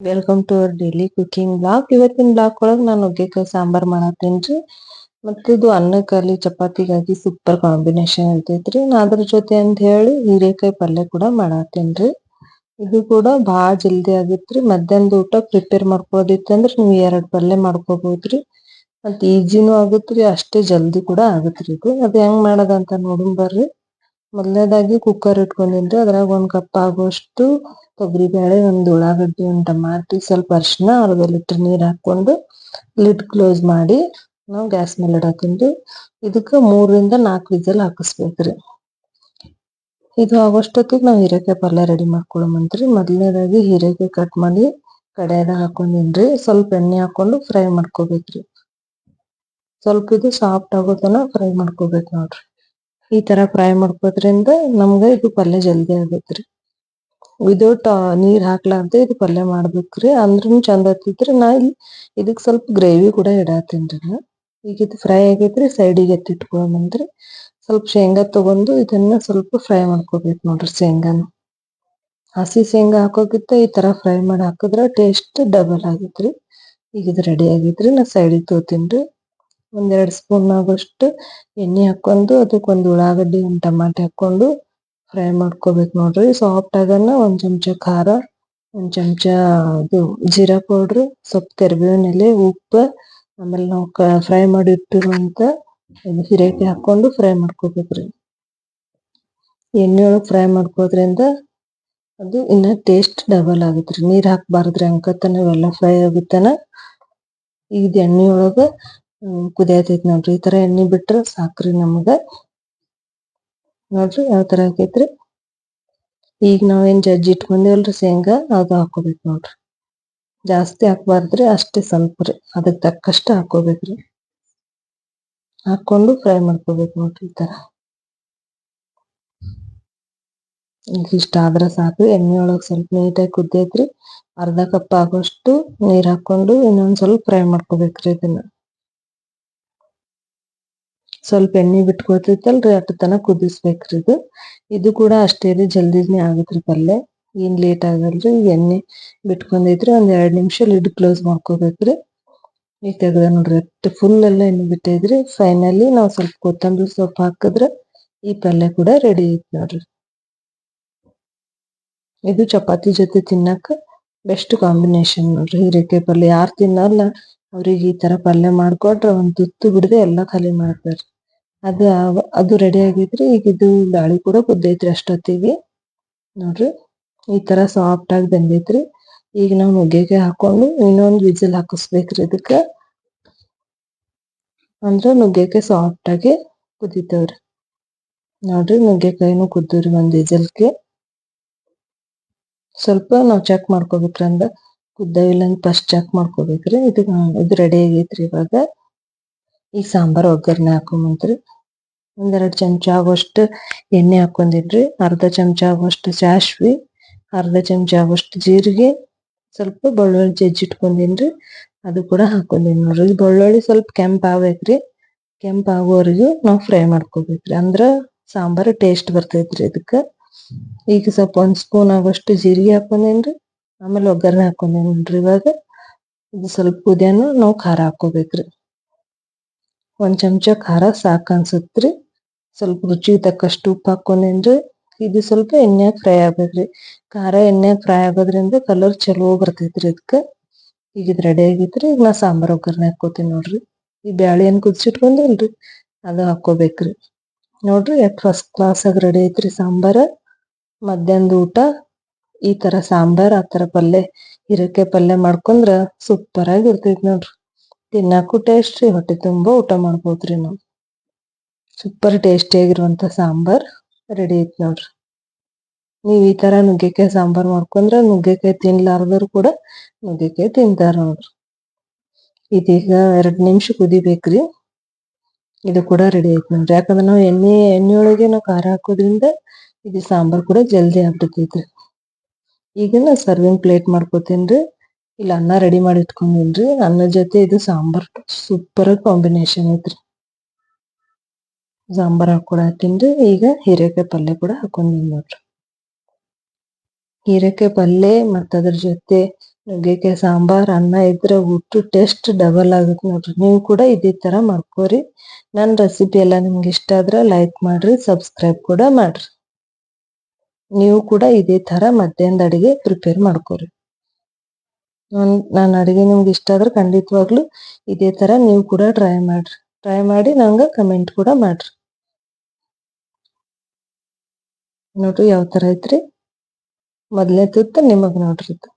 Welcome to our daily cooking blog ಇವತ್ತಿನ blog ಒಳಗೆ ನಾನು ನುಗ್ಗೆಕಾಯಿ ಸಾಂಬಾರ್ ಮಾಡತ್ತೇನ್ರಿ ಮತ್ತೆ ಇದು ಅನ್ನಕ್ಕಲ್ಲಿ ಚಪಾತಿಗಾಗಿ ಸೂಪರ್ ಕಾಂಬಿನೇಷನ್ ಇರ್ತೈತ್ರಿ ನಾ ಅದ್ರ ಜೊತೆ ಅಂತ ಹೇಳಿ ಹೀರೆಕಾಯಿ ಪಲ್ಯ ಕೂಡ ಮಾಡತ್ತೇನ್ರಿ ಇದು ಕೂಡ ಬಹಳ ಜಲ್ದಿ ಆಗತ್ರಿ ಮಧ್ಯಾಹ್ನದ ಊಟ ಪ್ರಿಪೇರ್ ಮಾಡ್ಕೊಳೋದಿತ್ತಂದ್ರೆ ನೀವು ಎರಡು ಪಲ್ಯ ಮಾಡ್ಕೋಬಹುದ್ರಿ ಮತ್ತು ಈಜಿನೂ ಆಗುತ್ತೆ ಅಷ್ಟೇ ಜಲ್ದಿ ಕೂಡ ಆಗುತ್ತೆ ಇದು. ಅದು ಹೆಂಗ್ ಮಾಡೋದಂತ ನೋಡೋಣ ಬರ್ರಿ. ಮೊದಲನೇದಾಗಿ ಕುಕ್ಕರ್ ಇಟ್ಕೊಂಡಿದ್ದು, ಅದ್ರಾಗ ಒಂದ್ ಕಪ್ ಆಗುವಷ್ಟು ತೊಗರಿ ಬೇಳೆ ಒಂದ್ ಉಳ್ಳಾಗಡ್ಡಿ, ಒಂದ್ ಟಮಾಟಿ, ಸ್ವಲ್ಪ ಅರಿಶಿನ ಅರ್ಧ ಲೀಟರ್ ನೀರ್ ಹಾಕೊಂಡು ಲಿಡ್ ಕ್ಲೋಸ್ ಮಾಡಿ ನಾವು ಗ್ಯಾಸ್ ಮೇಲೆ ಇಡಾತೀನ್ರಿ ಇದಕ್ಕೆ ಮೂರರಿಂದ ನಾಲ್ಕು ವಿಸಲ್ ಹಾಕಿಸ್ಬೇಕ್ರಿ ಇದು ಆಗೋಷ್ಟೊತ್ತಿಗೆ ನಾವು ಹೀರೆಕಾಯಿ ಪಲ್ಯ ರೆಡಿ ಮಾಡ್ಕೊಳ್ಳೋಮಂತ್ರಿ ಮೊದಲನೇದಾಗಿ ಹೀರೆಕಾಯಿ ಕಟ್ ಮಾಡಿ ಕಡ್ಯಾದಾಗ ಹಾಕೊಂಡಿನ್ರಿ ಸ್ವಲ್ಪ ಎಣ್ಣೆ ಹಾಕೊಂಡು ಫ್ರೈ ಮಾಡ್ಕೋಬೇಕ್ರಿ. ಸ್ವಲ್ಪ ಇದು ಸಾಫ್ಟ್ ಆಗೋ ತನ ಫ್ರೈ ಮಾಡ್ಕೋಬೇಕು ನೋಡ್ರಿ. ಈ ತರ ಫ್ರೈ ಮಾಡ್ಕೋದ್ರಿಂದ ನಮ್ಗೆ ಇದು ಪಲ್ಯ ಜಲ್ದಿ ಆಗತ್ರಿ. ವಿದೌಟ್ ನೀರು ಹಾಕ್ಲಾರ್ದೆ ಇದು ಪಲ್ಯ ಮಾಡ್ಬೇಕ್ರಿ. ಅಂದ್ರೂ ಚಂದ ಆಗ್ತೈತ್ರಿ ನಾ ಇಲ್ಲಿ ಇದಕ್ ಸ್ವಲ್ಪ ಗ್ರೇವಿ ಕೂಡ ಇಡಾತೀನ್ರಿ ನಾ. ಈಗ ಇದು ಫ್ರೈ ಆಗೈತ್ರಿ ಸೈಡಿಗೆ ಎತ್ತಿಟ್ಕೊಳ್ಳೋಮಂತ್ರಿ ಸ್ವಲ್ಪ ಶೇಂಗಾ ತಗೊಂಡು ಇದನ್ನ ಸ್ವಲ್ಪ ಫ್ರೈ ಮಾಡ್ಕೋಬೇಕು ನೋಡ್ರಿ ಶೇಂಗಾನ. ಹಸಿ ಶೇಂಗಾ ಹಾಕೋಕ್ಕಿಂತ ಈ ತರ ಫ್ರೈ ಮಾಡಿ ಹಾಕಿದ್ರೆ ಟೇಸ್ಟ್ ಡಬಲ್ ಆಗೈತ್ರಿ. ಈಗ ಇದು ರೆಡಿ ಆಗೈತ್ರಿ. ನಾ ಸೈಡಿಗೆ ತಗೋತೀನ್ರಿ ಒಂದೆರಡ್ ಸ್ಪೂನ್ ಆಗೋಷ್ಟು ಎಣ್ಣೆ ಹಾಕೊಂಡು ಅದಕ್ಕೆ ಒಂದು ಉಳ್ಳಾಗಡ್ಡಿ, ಒಂದು ಟಮಾಟೆ ಹಾಕೊಂಡು ಫ್ರೈ ಮಾಡ್ಕೋಬೇಕು ನೋಡ್ರಿ. ಸಾಫ್ಟ್ ಆಗನ ಒಂದು ಚಮಚ ಖಾರ, ಒಂದು ಚಮಚ ಇದು ಜೀರಾ ಪೌಡರ್ ಸ್ವಲ್ಪ ಕರಿಬೇವಿನ ಎಲೆ, ಉಪ್ಪು, ಆಮೇಲೆ ನಾವು ಫ್ರೈ ಮಾಡಿ ಇಟ್ಟಿರುವಂತ ಹಿರೇಕಿ ಹಾಕೊಂಡು ಫ್ರೈ ಮಾಡ್ಕೋಬೇಕ್ರಿ ಎಣ್ಣೆ ಒಳಗೆ ಫ್ರೈ ಮಾಡ್ಕೋದ್ರಿಂದ ಅದು ಇನ್ನ ಟೇಸ್ಟ್ ಡಬಲ್ ಆಗುತ್ತೆ ರೀ. ನೀರು ಹಾಕ್ಬಾರ್ದ್ರಿ ಅಂಕತನ ಇವೆಲ್ಲ ಫ್ರೈ ಆಗುತ್ತಾನ ಈಗ ಎಣ್ಣೆ ಒಳಗ ಕುದಿಯತೈತಿ ನೋಡ್ರಿ. ಈ ತರ ಎಣ್ಣೆ ಬಿಟ್ರೆ ಸಾಕ್ರಿ ನಮ್ಗ. ನೋಡ್ರಿ ಯಾವ ತರ ಆಕೈತ್ರಿ. ಈಗ ನಾವೇನ್ ಜಜ್ಜಿ ಇಟ್ಕೊಂಡೇವಲ್ರಿ ಶೇಂಗಾ, ಅದು ಹಾಕೋಬೇಕು ನೋಡ್ರಿ. ಜಾಸ್ತಿ ಹಾಕ್ಬಾರ್ದ್ರಿ, ಅಷ್ಟೇ ಸ್ವಲ್ಪ ರೀ ಅದಕ್ ತಕ್ಕಷ್ಟ ಹಾಕೋಬೇಕ್ರಿ. ಹಾಕೊಂಡು ಫ್ರೈ ಮಾಡ್ಕೋಬೇಕು ನೋಡ್ರಿ ಈ ತರ. ಇಷ್ಟ ಆದ್ರ ಸಾಕು ಎಣ್ಣೆ ಒಳಗ್ ಸ್ವಲ್ಪ ನೀಟಾಗಿ ಕುದ್ದೈತ್ರಿ ಅರ್ಧ ಕಪ್ ಆಗೋಷ್ಟು ನೀರ್ ಹಾಕೊಂಡು ಇನ್ನೊಂದ್ ಸ್ವಲ್ಪ ಫ್ರೈ ಮಾಡ್ಕೋಬೇಕ್ರಿ ಇದನ್ನ. ಸ್ವಲ್ಪ ಎಣ್ಣೆ ಬಿಟ್ಕೊತೈತಲ್ರಿ ಅಟ್ ತನ ಕುದಿಸ್ಬೇಕ್ರಿ ಇದು. ಇದು ಕೂಡ ಅಷ್ಟೇ ರೀ ಜಲ್ದಿನೇ ಆಗತ್ರಿ ಪಲ್ಯ. ಏನ್ ಲೇಟ್ ಆಗಲ್ರಿ ಎಣ್ಣೆ ಬಿಟ್ಕೊಂಡೈತ್ರಿ, ಒಂದ್ ಎರಡ್ ನಿಮಿಷ ಲಿಡ್ ಕ್ಲೋಸ್ ಮಾಡ್ಕೋಬೇಕ್ರಿ. ಈಗ ತೆಗ್ದ ನೋಡ್ರಿ, ಅಟ್ ಫುಲ್ ಎಲ್ಲ ಎಣ್ಣೆ ಬಿಟ್ಟೈತ್ರಿ. ಫೈನಲಿ ನಾವ್ ಸ್ವಲ್ಪ ಕೊತ್ತಂಬರಿ ಸೊಪ್ಪು ಹಾಕಿದ್ರೆ ಈ ಪಲ್ಯ ಕೂಡ ರೆಡಿ ಐತಿ ನೋಡ್ರಿ. ಇದು ಚಪಾತಿ ಜೊತೆ ತಿನ್ನಕ ಬೆಸ್ಟ್ ಕಾಂಬಿನೇಷನ್ ನೋಡ್ರಿ, ಹೀರೆಕಾಯಿ ಪಲ್ಯ. ಯಾರ್ ತಿನ್ನಲ್ಲ, ಅವ್ರಿಗೆ ಈ ತರ ಪಲ್ಯ ಮಾಡ್ಕೊಟ್ರೆ ಒಂದ್ ತುತ್ತು ಬಿಡದೆ ಎಲ್ಲಾ ಖಾಲಿ ಮಾಡ್ತಾರ ಅದು ಅದು ರೆಡಿ ಆಗೈತ್ರಿ ಈಗ ಇದು ಬ್ಯಾಳಿ ಕೂಡ ಕುದ್ದೈತ್ರಿ ಅಷ್ಟೊತ್ತಿಗೆ ನೋಡ್ರಿ, ಈ ತರ ಸಾಫ್ಟ್ ಆಗಿ ಬಂದೈತ್ರಿ. ಈಗ ನಾವು ನುಗ್ಗೆಕಾಯಿ ಹಾಕೊಂಡು ಇನ್ನೊಂದು ವಿಜಲ್ ಹಾಕಿಸ್ಬೇಕ್ರಿ ಇದಕ್ಕ. ಅಂದ್ರ ನುಗ್ಗೆಕಾಯಿ ಸಾಫ್ಟ್ ಆಗಿ ಕುದಿತಾವ್ರಿ. ನೋಡ್ರಿ ನುಗ್ಗೆಕಾಯಿನೂ ಕುದ್ದವ್ರಿ ಒಂದ್ ವಿಜಲ್ಗೆ. ಸ್ವಲ್ಪ ನಾವು ಚೆಕ್ ಮಾಡ್ಕೋಬೇಕ್ರಿ ಅಂದ್ರ ಕುದ್ದಾವಿಲ್ಲ ಅಂತ ಫಸ್ಟ್ ಚೆಕ್ ಮಾಡ್ಕೋಬೇಕ್ರಿ. ಇದು ಇದು ರೆಡಿ ಆಗೈತ್ರಿ ಇವಾಗ. ಈಗ ಸಾಂಬಾರ್ ಒಗ್ಗರಣೆ ಹಾಕೊಂಬಂತ್ರಿ ಒಂದೆರಡ್ ಚಮಚ ಆಗುವಷ್ಟು ಎಣ್ಣೆ ಹಾಕೊಂಡಿದ್ರಿ ಅರ್ಧ ಚಮಚ ಆಗುವಷ್ಟು ಸಾಸ್ವಿ, ಅರ್ಧ ಚಮಚ ಆಗುವಷ್ಟು ಜೀರಿಗೆ, ಸ್ವಲ್ಪ ಬೆಳ್ಳುಳ್ಳಿ ಜಜ್ಜಿಟ್ಕೊಂಡಿನ್ರಿ ಅದು ಕೂಡ ಹಾಕೊಂಡಿನಿ ನೋಡ್ರಿ. ಬೆಳ್ಳುಳ್ಳಿ ಸ್ವಲ್ಪ ಕೆಂಪ್ ಆಗ್ಬೇಕ್ರಿ, ಕೆಂಪ್ ಆಗೋವರೆಗೂ ನಾವು ಫ್ರೈ ಮಾಡ್ಕೋಬೇಕ್ರಿ. ಅಂದ್ರ ಸಾಂಬಾರ್ ಟೇಸ್ಟ್ ಬರ್ತೈತ್ರಿ ಇದಕ್ಕ. ಈಗ ಸ್ವಲ್ಪ ಒಂದ್ ಸ್ಪೂನ್ ಆಗುವಷ್ಟು ಜೀರಿಗೆ ಹಾಕೊಂಡೇನ್ರಿ, ಆಮೇಲೆ ಒಗ್ಗರಣೆ ಹಾಕೊಂಡೇನ್ರಿ ಇವಾಗ. ಇದು ಸ್ವಲ್ಪ ಕುದಿಯನ ನಾವು ಖಾರ ಹಾಕೋಬೇಕ್ರಿ ಒಂದ್ ಚಮಚ ಖಾರ ಸಾಕ್ ಅನ್ಸತ್ರಿ. ಸ್ವಲ್ಪ ರುಚಿಗೆ ತಕ್ಕಷ್ಟು ಉಪ್ಪು ಹಾಕೊಂಡೇನ್ರಿ ಇದು ಸ್ವಲ್ಪ ಎಣ್ಣೆಯಾಗ ಫ್ರೈ ಆಗ್ಬೇಕ್ರಿ ಖಾರ ಎಣ್ಣೆಯಾಗ ಫ್ರೈ ಆಗೋದ್ರಿಂದ ಕಲರ್ ಚಲೋ ಬರ್ತೈತ್ರಿ ಇದಕ್ಕ ಈಗ ಇದು ರೆಡಿ ಆಗೈತ್ರಿ ಈಗ ನಾ ಸಾಂಬಾರ್ ಒಗ್ಗರಣೆ ಹಾಕೋತೀನಿ ನೋಡ್ರಿ. ಈ ಬ್ಯಾಳಿ ಏನ್ ಕುದಿಸಿಟ್ಕೊಂಡೇನ್ರಿ ಅದು ಹಾಕೋಬೇಕ್ರಿ ನೋಡ್ರಿ ಫಸ್ಟ್ ಕ್ಲಾಸ್ ಆಗಿ ರೆಡಿ ಐತ್ರಿ ಸಾಂಬಾರ. ಮಧ್ಯಾಹ್ನದ ಊಟ, ಈ ತರ ಸಾಂಬಾರ್, ಆ ತರ ಪಲ್ಯ, ಹೀರೆಕಾಯಿ ಪಲ್ಯ ಮಾಡ್ಕೊಂಡ್ರ ಸೂಪರ್ ಆಗಿ ಇರ್ತೈತಿ ನೋಡ್ರಿ. ತಿನ್ನಾಕು ಟೇಸ್ಟ್ ರೀ, ಹೊಟ್ಟೆ ತುಂಬಾ ಊಟ ಮಾಡ್ಬೋದ್ರಿ ನಾವು. ಸೂಪರ್ ಟೇಸ್ಟಿ ಆಗಿರುವಂತ ಸಾಂಬಾರ್ ರೆಡಿ ಐತಿ ನೋಡ್ರಿ. ನೀವ್ ಈ ತರ ನುಗ್ಗೆಕಾಯಿ ಸಾಂಬಾರ್ ಮಾಡ್ಕೊಂಡ್ರೆ ನುಗ್ಗೆಕಾಯಿ ತಿನ್ಲಾರ್ದವ್ರು ಕೂಡ ನುಗ್ಗೆಕಾಯಿ ತಿಂತಾರ ನೋಡ್ರಿ. ಇದೀಗ ಎರಡ್ ನಿಮಿಷ ಕುದಿಬೇಕ್ರಿ. ಇದು ಕೂಡ ರೆಡಿ ಐತಿ ನೋಡ್ರಿ. ಯಾಕಂದ್ರೆ ನಾವು ಎಣ್ಣೆ, ಎಣ್ಣೆಯೊಳಗೆ ನಾವ್ ಖಾರ ಹಾಕೋದ್ರಿಂದ ಇದು ಸಾಂಬಾರ್ ಕೂಡ ಜಲ್ದಿ ಆಗ್ಬಿಡ್ತೈತ್ರಿ. ಈಗ ನಾ ಸರ್ವಿಂಗ್ ಪ್ಲೇಟ್ ಮಾಡ್ಕೋತೀನ್ರಿ. ಇಲ್ಲಿ ಅನ್ನ ರೆಡಿ ಮಾಡಿ ಇಟ್ಕೊಂಡಿನ್ರಿ. ಅನ್ನದ ಜೊತೆ ಇದು ಸಾಂಬಾರ್ ಸೂಪರ್ ಕಾಂಬಿನೇಷನ್ ಐತ್ರಿ. ಸಾಂಬಾರ್ ತಿಂದು ಈಗ ಹೀರೆಕಾಯಿ ಪಲ್ಯ ಕೂಡ ಹಾಕೊಂಡೀನಿ ನೋಡ್ರಿ ಹೀರೆಕಾಯಿ ಪಲ್ಯ ಮತ್ತ ಅದ್ರ ಜೊತೆ ನುಗ್ಗೆಕಾಯಿ ಸಾಂಬಾರ್, ಅನ್ನ ಇದ್ರೆ ಊಟ ಟೇಸ್ಟ್ ಡಬಲ್ ಆಗುತ್ತೆ ನೋಡ್ರಿ. ನೀವು ಕೂಡ ಇದೇ ತರ ಮಾಡ್ಕೋರಿ. ನನ್ನ ರೆಸಿಪಿ ಎಲ್ಲ ನಿಮ್ಗೆ ಇಷ್ಟ ಆದ್ರೆ ಲೈಕ್ ಮಾಡ್ರಿ ಸಬ್ಸ್ಕ್ರೈಬ್ ಕೂಡ ಮಾಡ್ರಿ. ನೀವು ಕೂಡ ಇದೇ ತರ ಮಧ್ಯಾಹ್ನದ ಅಡಿಗೆ ಪ್ರಿಪೇರ್ ಮಾಡ್ಕೋರಿ. ನನ್ನ ಅಡಿಗೆ ನಿಮ್ಗೆ ಇಷ್ಟ ಆದ್ರೆ ಖಂಡಿತವಾಗ್ಲೂ ಇದೇ ತರ ನೀವು ಕೂಡ ಟ್ರೈ ಮಾಡ್ರಿ. ಟ್ರೈ ಮಾಡಿ ನಂಗೆ ಕಮೆಂಟ್ ಕೂಡ ಮಾಡ್ರಿ. ನೋಡ್ರಿ ಯಾವ ತರ ಐತ್ರಿ? ಮೊದಲನೇ ತುತ್ತು ನಿಮಗ್ ನೋಡ್ರಿ ಇದು